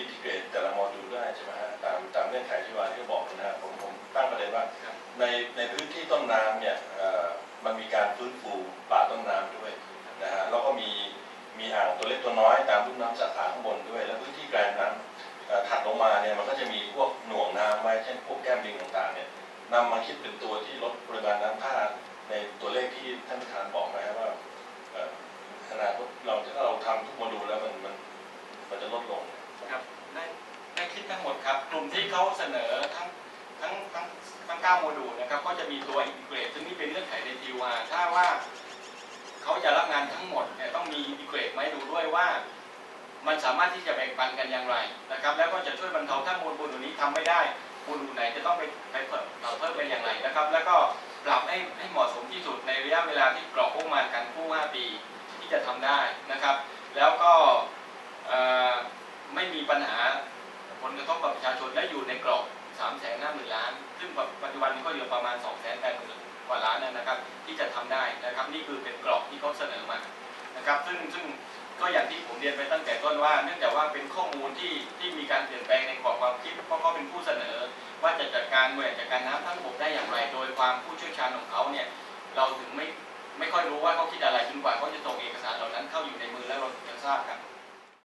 อินทิเกรตแต่ละโมดูลได้ใช่ไหมฮะตามตามเงื่อนไขที่ว่าที่บอกนะครับผมผมตั้งประเด็นว่าในในพื้นที่ต้นน้ำเนี่ยเอ่อมันมีการฟื้นฟูป่าต้นน้ำด้วยนะฮะแล้วก็มีมีอ่างตัวเล็กตัวน้อยตามรุ่มน้ำสาขาข้างบนด้วย แล้วพื้นที่แกลนน้ำถัดลงมาเนี่ยมันก็จะมีพวกหน่วงน้ำไว้เช่นพวกแก้มลิงต่างๆเนี่ยนำมาคิดเป็นตัวที่ลดปริมาณน้ำถ้าในตัวเลขที่ท่านประธานบอกนะครับว่าเอ่ออนาคตเราถ้าเราทำทุกโมดูลแล้วมันมันมันจะลดลง คิดทั้งหมดครับกลุ่มที่เขาเสนอทั้งทั้งทั้งทั้งเก้าโมดูลนะครับก็จะมีตัวอินทิเกรตซึ่งนี่เป็นเงื่อนไขในทีวาถ้าว่าเขาจะรับงานทั้งหมดเนี่ยต้องมีอินทิเกรตไหมดูด้วยว่า มันสามารถที่จะแบ่งปันกันอย่างไรนะครับ แล้วก็จะช่วยบรรเทาถ้าโมดูลนี้ทำไม่ได้โมดูลไหนจะต้องไปไปเพิ่มปรับเพิ่มเป็นอย่างไรนะครับ แล้วก็ปรับให้ให้เหมาะสมที่สุดในระยะเวลาที่กรอบงบประมาณการกู้5ปีที่จะทำได้นะครับ แล้วก็เอ่อไม่มีปัญหาผล กระทบกับประชาชนและอยู่ในกรอบ3ามแสนห้าหมื่นล้าน ซึ่งปัจจุบันนี้ก็เหลือประมาณ2องแสนแปดหมื่นกว่าล้านนะครับ ที่จะทำได้นะครับนี่คือเป็นกรอบที่เขาเสนอมานะครับ ซึ่งซึ่งก็อย่างที่ผมเรียนไปตั้งแต่ต้นว่า เนื่องจากว่าเป็นข้อมูลที่ที่มีการเปลี่ยนแปลงในกรอบความคิดเพราะเขาเป็นผู้เสนอ ว่าจะจัดการบริหารจัดการน้ำทั้งระบบได้อย่างไร โดยความผู้เชี่ยวชาญของเขาเนี่ยเราถึงไม่ไม่ค่อยรู้ว่าเขาคิดอะไรจนกว่าเขาจะส่งเอกสารเหล่านั้นเข้าอยู่ในมือแล้วเราจะทราบครับ